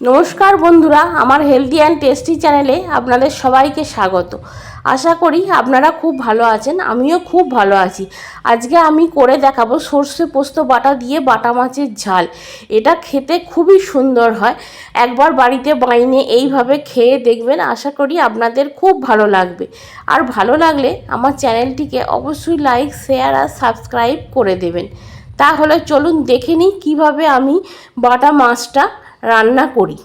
নমস্কার বন্ধুরা, আমার হেলদি অ্যান্ড টেস্টি চ্যানেলে আপনাদের সবাইকে স্বাগত। আশা করি আপনারা খুব ভালো আছেন, আমিও খুব ভালো আছি। আজকে আমি করে দেখাবো সর্ষে পোস্ত বাটা দিয়ে বাটা মাছের ঝাল। এটা খেতে খুবই সুন্দর হয়, একবার বাড়িতে বাইনে এইভাবে খেয়ে দেখবেন, আশা করি আপনাদের খুব ভালো লাগবে। আর ভালো লাগলে আমার চ্যানেলটিকে অবশ্যই লাইক, শেয়ার আর সাবস্ক্রাইব করে দেবেন। তাহলে চলুন দেখে নিই কীভাবে আমি বাটা মাছটা রান্না করি।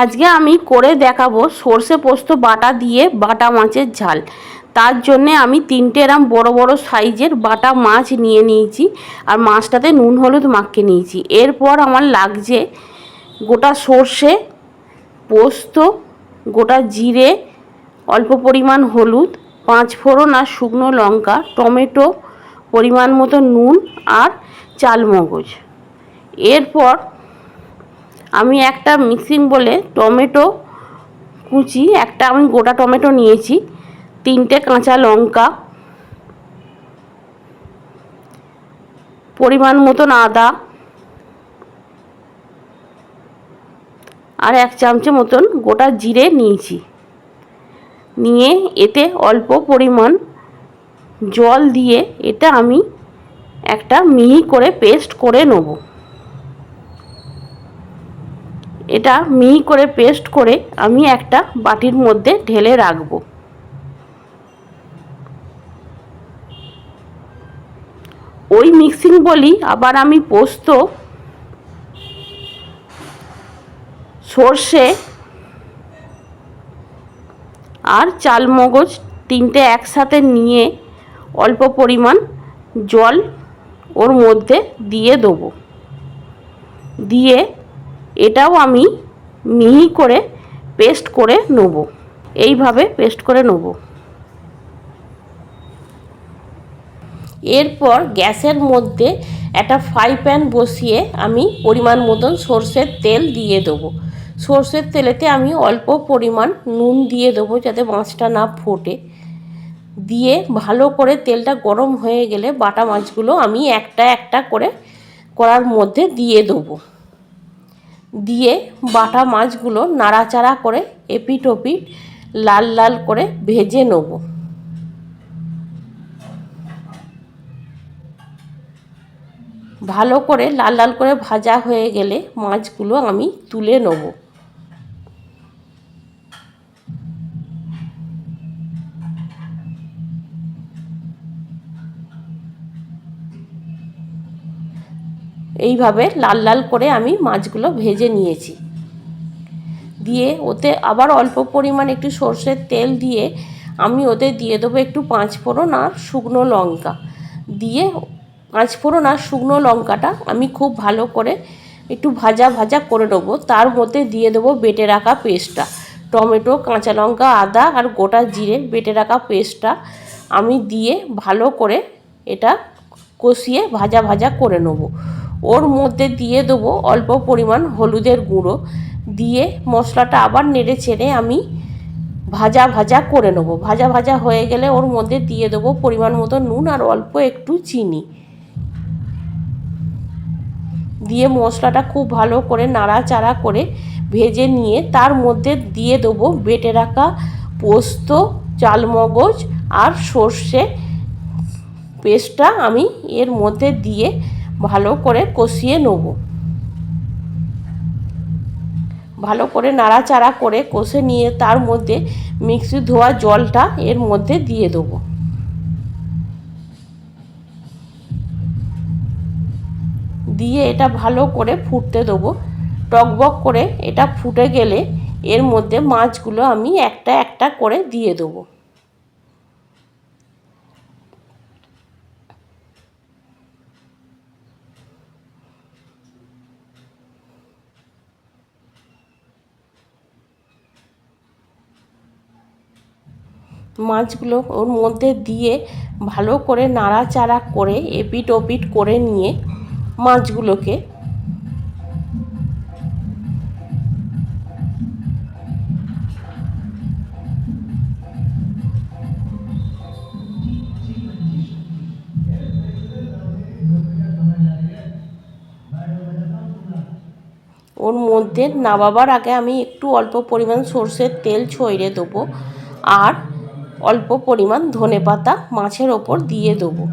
আজকে আমি করে দেখাবো সর্ষে পোস্ত বাটা দিয়ে বাটা মাছের ঝাল। তার জন্যে আমি তিনটে এরম বড় বড় সাইজের বাটা মাছ নিয়ে নিয়েছি আর মাছটাতে নুন হলুদ মাখিয়ে নিয়েছি। এরপর আমার লাগছে গোটা সর্ষে পোস্ত, গোটা জিরে, অল্প পরিমাণ হলুদ, পাঁচ ফোড়ন আর শুকনো লঙ্কা, টমেটো পরিমাণ মতো নুন আর চালমগজ। এরপর আমি একটা মিক্সিং বলে টমেটো কুচি, একটা আমি গোটা টমেটো নিয়েছি, তিনটে কাঁচা লঙ্কা, পরিমাণ মতন আদা, আর এক চামচের মতন গোটা জিরে নিয়েছি। নিয়ে এতে অল্প পরিমাণ জল দিয়ে এটা আমি একটা মিহি করে পেস্ট করে নেব। এটা মিহি করে পেস্ট করে আমি একটা বাটির মধ্যে ঢেলে রাখব। ওই মিক্সিং বলি আবার আমি পোস্ত, সর্ষে আর চালমগজ তিনটে একসাথে নিয়ে অল্প পরিমাণ জল ওর মধ্যে দিয়ে দেবো। দিয়ে এটাও আমি মিহি করে পেস্ট করে নেব। এইভাবে পেস্ট করে নেব। এরপর গ্যাসের মধ্যে একটা ফ্রাই প্যান বসিয়ে আমি পরিমাণ মতন সর্ষের তেল দিয়ে দেবো। সর্ষের তেলেতে আমি অল্প পরিমাণ নুন দিয়ে দেবো যাতে মাছটা না ফোটে। দিয়ে ভালো করে তেলটা গরম হয়ে গেলে বাটা মাছগুলো আমি একটা একটা করে করার মধ্যে দিয়ে দেবো। দিয়ে বাটা মাছগুলো নাড়াচাড়া করে এপিট ওপিট লাল লাল করে ভেজে নেব। ভালো করে লাল লাল করে ভাজা হয়ে গেলে মাছগুলো আমি তুলে নেব। এইভাবে লাল লাল করে আমি মাছগুলো ভেজে নিয়েছি। দিয়ে ওতে আবার অল্প পরিমাণ একটু সর্ষের তেল দিয়ে আমি ওতে দিয়ে দেবো একটু পাঁচ ফোড়ন আর শুকনো লঙ্কা। দিয়ে পাঁচ ফোড়ন আর শুকনো লঙ্কাটা আমি খুব ভালো করে একটু ভাজা ভাজা করে নেব। তার মধ্যে দিয়ে দেবো বেটে রাখা পেস্টটা। টমেটো, কাঁচা লঙ্কা, আদা আর গোটা জিরে বেটে রাখা পেস্টটা আমি দিয়ে ভালো করে এটা কষিয়ে ভাজা ভাজা করে নেব। ওর মধ্যে দিয়ে দেবো অল্প পরিমাণ হলুদের গুঁড়ো। দিয়ে মশলাটা আবার নেড়ে ছেড়ে আমি ভাজা ভাজা করে নেব। ভাজা ভাজা হয়ে গেলে ওর মধ্যে দিয়ে দেবো পরিমাণ মতো নুন আর অল্প একটু চিনি। দিয়ে মশলাটা খুব ভালো করে নাড়াচাড়া করে ভেজে নিয়ে তার মধ্যে দিয়ে দেবো বেটে রাখা পোস্ত, চালমগজ আর সর্ষে। পেস্টটা আমি এর মধ্যে দিয়ে ভালো করে কষিয়ে নেব। ভালো করে নাড়াচাড়া করে কষে নিয়ে তার মধ্যে মিক্সি ধোয়া জলটা এর মধ্যে দিয়ে দেবো। দিয়ে এটা ভালো করে ফুটতে দেবো। টকবক করে এটা ফুটে গেলে এর মধ্যে মাছগুলো আমি একটা একটা করে দিয়ে দেবো। মাছগুলো ওর মধ্যে দিয়ে ভালো করে নাড়াচাড়া করে এপিট ওপিট করে নিয়ে মাছগুলোকে ওর মধ্যে নামাবার আগে আমি একটু অল্প পরিমাণ সর্ষের তেল ছড়িয়ে দেবো। আর অল্প পরিমাণ ধনে পাতা মাছের ওপর দিয়ে দেবো।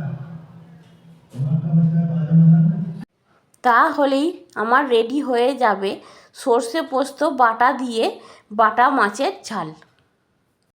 তাহলেই আমার রেডি হয়ে যাবে সর্ষে পোস্ত বাটা দিয়ে বাটা মাছের ঝাল।